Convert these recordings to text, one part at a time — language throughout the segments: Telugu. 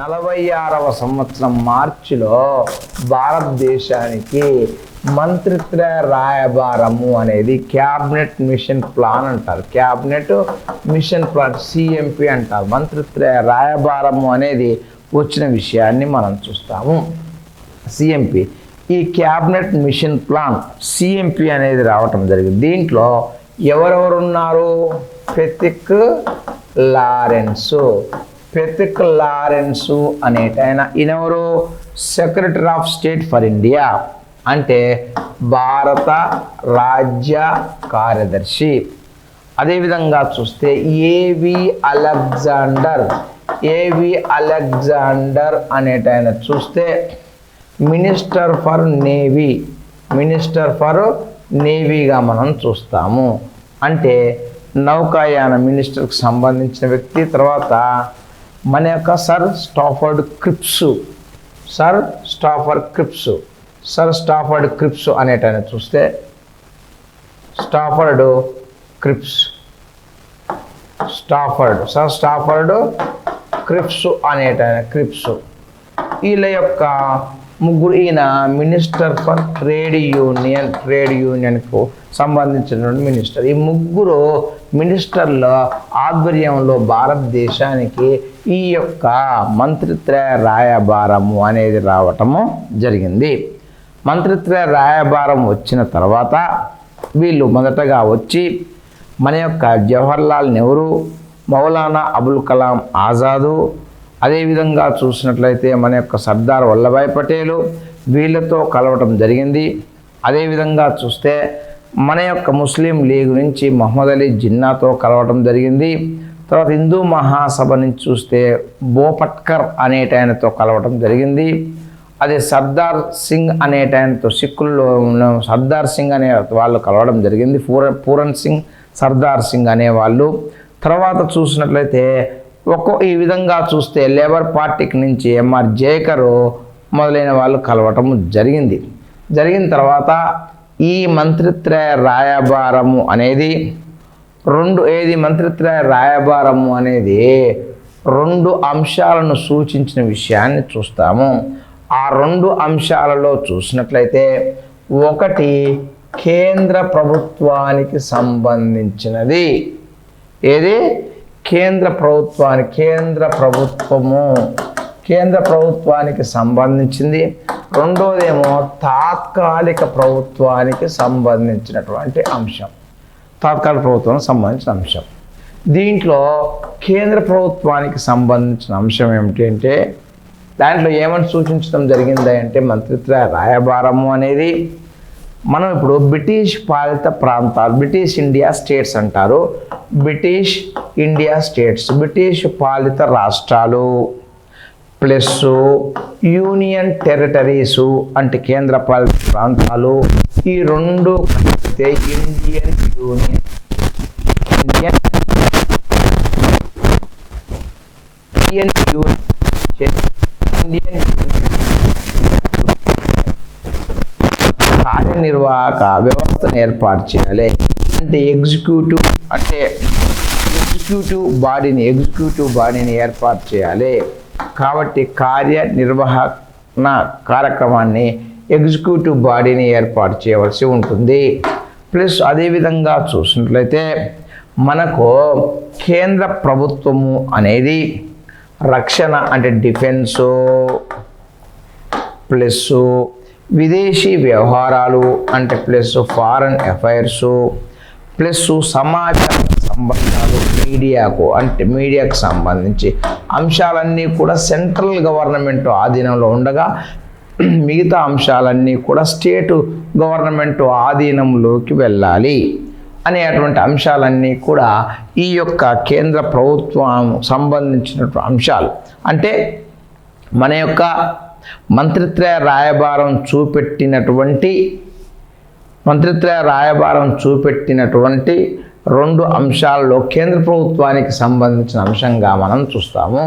నలభై ఆరవ సంవత్సరం మార్చిలో భారతదేశానికి మంత్రిత్వ రాయబారము అనేది క్యాబినెట్ మిషన్ ప్లాన్ అంటారు. క్యాబినెట్ మిషన్ ప్లాన్ సిఎంపి అంటారు. మంత్రిత్వ రాయబారము అనేది వచ్చిన విషయాన్ని మనం చూస్తాము. సిఎంపి. ఈ క్యాబినెట్ మిషన్ ప్లాన్ సిఎంపి అనేది రావటం జరిగింది. దీంట్లో ఎవరెవరు ఉన్నారు ఫెతిక్ లారెన్సు. పెతిక్ లారెన్సు ఆయన ఈయనెవరు? Secretary of state for India అంటే భారత రాజ్య కార్యదర్శి. అదేవిధంగా చూస్తే ఏవి అలెగ్జాండర్ ఏవి అలెగ్జాండర్ ఆయన చూస్తే minister for navy minister for నేవీగా మనం చూస్తాము. అంటే నౌకాయాన మినిస్టర్కి సంబంధించిన వ్యక్తి తర్వాత మన యొక్క sir Stafford Cripps sir Stafford Cripps sir Stafford Cripps అనేటైన చూస్తే Stafford Cripps Stafford sir Stafford Cripps అనేటైన Cripps వీళ్ళ యొక్క ముగ్గురు ఈయన minister for trade union trade యూనియన్కు సంబంధించినటువంటి మినిస్టర్. ఈ ముగ్గురు మినిస్టర్ల ఆధ్వర్యంలో భారతదేశానికి ఈ యొక్క మంత్రిత్వ రాయబారము అనేది రావటము జరిగింది. మంత్రిత్వ రాయబారం వచ్చిన తర్వాత వీళ్ళు మొదటగా వచ్చి మన యొక్క జవహర్లాల్ నెహ్రూ మౌలానా అబుల్ కలాం ఆజాదు అదేవిధంగా చూసినట్లయితే మన యొక్క సర్దార్ వల్లభాయ్ పటేలు వీళ్ళతో కలవటం జరిగింది. అదేవిధంగా చూస్తే మన యొక్క ముస్లిం లీగ్ నుంచి మహమ్మద్ అలీ జిన్నాతో కలవటం జరిగింది. తర్వాత హిందూ మహాసభ నుంచి చూస్తే బోపట్కర్ అనేటాయనతో కలవటం జరిగింది. అదే సర్దార్ సింగ్ అనేటాయనతో సిక్కుల్లో ఉన్న సర్దార్ సింగ్ అనే వాళ్ళు కలవడం జరిగింది. పూర పూరన్ సింగ్ సర్దార్ సింగ్ అనేవాళ్ళు తర్వాత చూసినట్లయితే ఒక్కో ఈ విధంగా చూస్తే లేబర్ పార్టీకి నుంచి ఎంఆర్ జేకరు మొదలైన వాళ్ళు కలవటం జరిగింది. జరిగిన తర్వాత ఈ మంత్రిత్వ రాయబారము అనేది రెండు ఏది మంత్రిత్వ రాయబారము అనేది రెండు అంశాలను సూచించిన విషయాన్ని చూస్తాము. ఆ రెండు అంశాలలో చూసినట్లయితే ఒకటి కేంద్ర ప్రభుత్వానికి సంబంధించినది. ఏది? కేంద్ర ప్రభుత్వానికి కేంద్ర ప్రభుత్వము కేంద్ర ప్రభుత్వానికి సంబంధించింది. రెండోదేమో తాత్కాలిక ప్రభుత్వానికి సంబంధించినటువంటి అంశం. తాత్కాలిక ప్రభుత్వానికి సంబంధించిన అంశం. దీంట్లో కేంద్ర ప్రభుత్వానికి సంబంధించిన అంశం ఏమిటి అంటే దాంట్లో ఏమని సూచించడం జరిగిందంటే మంత్రిత్వ రాయబారము అనేది మనం ఇప్పుడు బ్రిటిష్ పాలిత ప్రాంతాలు బ్రిటిష్ ఇండియా స్టేట్స్ అంటారు. బ్రిటిష్ ఇండియా స్టేట్స్ బ్రిటిష్ పాలిత రాష్ట్రాలు ప్లస్ యూనియన్ టెరిటరీసు అంటే కేంద్ర పాలిత ప్రాంతాలు. ఈ రెండు కలిపితే Indian union. Indian Indian union Indian union. కార్యనిర్వాహక వ్యవస్థను ఏర్పాటు చేయాలి. అంటే ఎగ్జిక్యూటివ్ అంటే ఎగ్జిక్యూటివ్ బాడీని ఎగ్జిక్యూటివ్ బాడీని ఏర్పాటు చేయాలి. కాబట్టి కార్యనిర్వహణ కార్యక్రమాన్ని ఎగ్జిక్యూటివ్ బాడీని ఏర్పాటు చేయవలసి ఉంటుంది. ప్లస్ అదేవిధంగా చూసినట్లయితే మనకు కేంద్ర ప్రభుత్వము అనేది రక్షణ అంటే డిఫెన్సు ప్లస్ విదేశీ వ్యవహారాలు అంటే ప్లస్ ఫారెన్ అఫైర్స్ ప్లస్ సమాచార సంబంధాలు మీడియాకు అంటే మీడియాకు సంబంధించి అంశాలన్నీ కూడా సెంట్రల్ గవర్నమెంట్ ఆధీనంలో ఉండగా మిగతా అంశాలన్నీ కూడా స్టేటు గవర్నమెంట్ ఆధీనంలోకి వెళ్ళాలి అనేటువంటి అంశాలన్నీ కూడా ఈ యొక్క కేంద్ర ప్రభుత్వం సంబంధించినటువంటి అంశాలు. అంటే మన యొక్క మంత్రిత్వ రాయబారం చూపెట్టినటువంటి మంత్రిత్వ రాయబారం చూపెట్టినటువంటి రెండు అంశాల్లో కేంద్ర ప్రభుత్వానికి సంబంధించిన అంశంగా మనం చూస్తాము.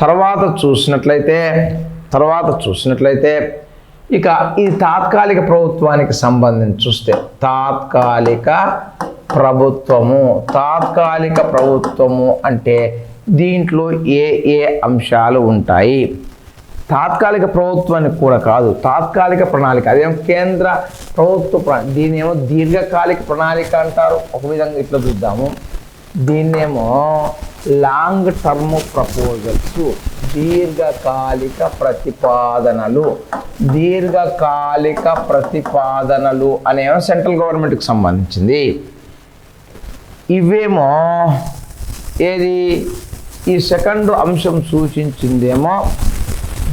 తర్వాత చూసినట్లయితే తర్వాత చూసినట్లయితే ఇక ఈ తాత్కాలిక ప్రభుత్వానికి సంబంధించి చూస్తే తాత్కాలిక ప్రభుత్వము తాత్కాలిక ప్రభుత్వము అంటే దీంట్లో ఏ ఏ అంశాలు ఉంటాయి? తాత్కాలిక ప్రభుత్వానికి కూడా కాదు తాత్కాలిక ప్రణాళిక. అదేమో కేంద్ర ప్రభుత్వ ప్రణా దీని ఏమో దీర్ఘకాలిక ప్రణాళిక అంటారు. ఒక విధంగా ఇట్లా చూద్దాము. దీన్నేమో లాంగ్ టర్మ్ ప్రపోజల్స్ దీర్ఘకాలిక ప్రతిపాదనలు. దీర్ఘకాలిక ప్రతిపాదనలు అనేవి సెంట్రల్ గవర్నమెంట్కి సంబంధించింది. ఇవేమో ఏది? ఈ సెకండ్ అంశం సూచించిందేమో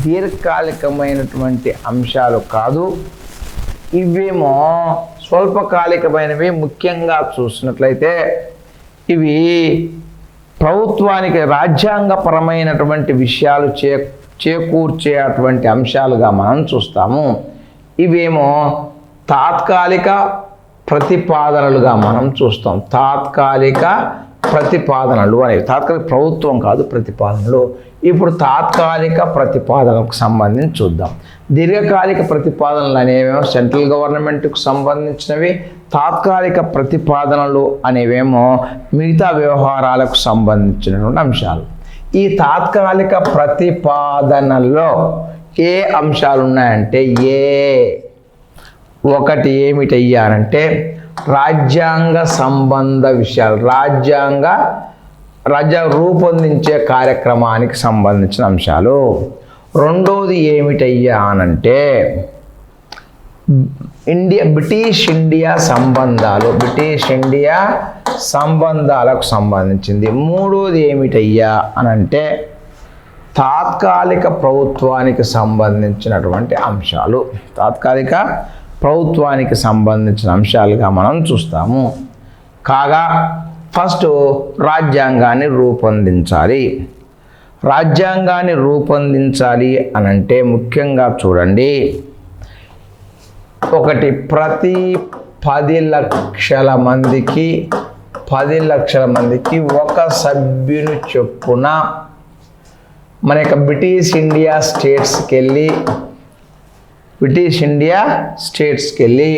దీర్ఘకాలికమైనటువంటి అంశాలు కాదు. ఇవేమో స్వల్పకాలికమైనవి ముఖ్యంగా చూసినట్లయితే ఇవి ప్రభుత్వానికి రాజ్యాంగపరమైనటువంటి విషయాలు చే చేకూర్చేటువంటి అంశాలుగా మనం చూస్తాము. ఇవేమో తాత్కాలిక ప్రతిపాదనలుగా మనం చూస్తాం. తాత్కాలిక ప్రతిపాదనలు అనేవి తాత్కాలిక ప్రభుత్వం కాదు ప్రతిపాదనలు. ఇప్పుడు తాత్కాలిక ప్రతిపాదనకు సంబంధించి చూద్దాం. దీర్ఘకాలిక ప్రతిపాదనలు అనేవేమో సెంట్రల్ గవర్నమెంట్కు సంబంధించినవి తాత్కాలిక ప్రతిపాదనలు అనేవేమో మిగతా వ్యవహారాలకు సంబంధించినటువంటి అంశాలు. ఈ తాత్కాలిక ప్రతిపాదనల్లో ఏ అంశాలు ఉన్నాయంటే ఏ ఒకటి ఏమిటయ్యారంటే రాజ్యాంగ సంబంధ విషయాలు రాజ్యాంగ రాజ్య రూపొందించే కార్యక్రమానికి సంబంధించిన అంశాలు. రెండోది ఏమిటయ్యా అనంటే ఇండియా బ్రిటిష్ ఇండియా సంబంధాలు బ్రిటిష్ ఇండియా సంబంధాలకు సంబంధించింది. మూడోది ఏమిటయ్యా అనంటే తాత్కాలిక ప్రభుత్వానికి సంబంధించినటువంటి అంశాలు. తాత్కాలిక ప్రభుత్వానికి సంబంధించిన అంశాలుగా మనం చూస్తాము. కాగా ఫస్ట్ రాజ్యాంగాన్ని రూపొందించాలి. రాజ్యాంగాన్ని రూపొందించాలి అనంటే ముఖ్యంగా చూడండి. ఒకటి ప్రతి పది లక్షల మందికి పది లక్షల మందికి ఒక సభ్యుని చొప్పున మన యొక్క బ్రిటిష్ ఇండియా స్టేట్స్కి వెళ్ళి బ్రిటిష్ ఇండియా స్టేట్స్కి వెళ్ళి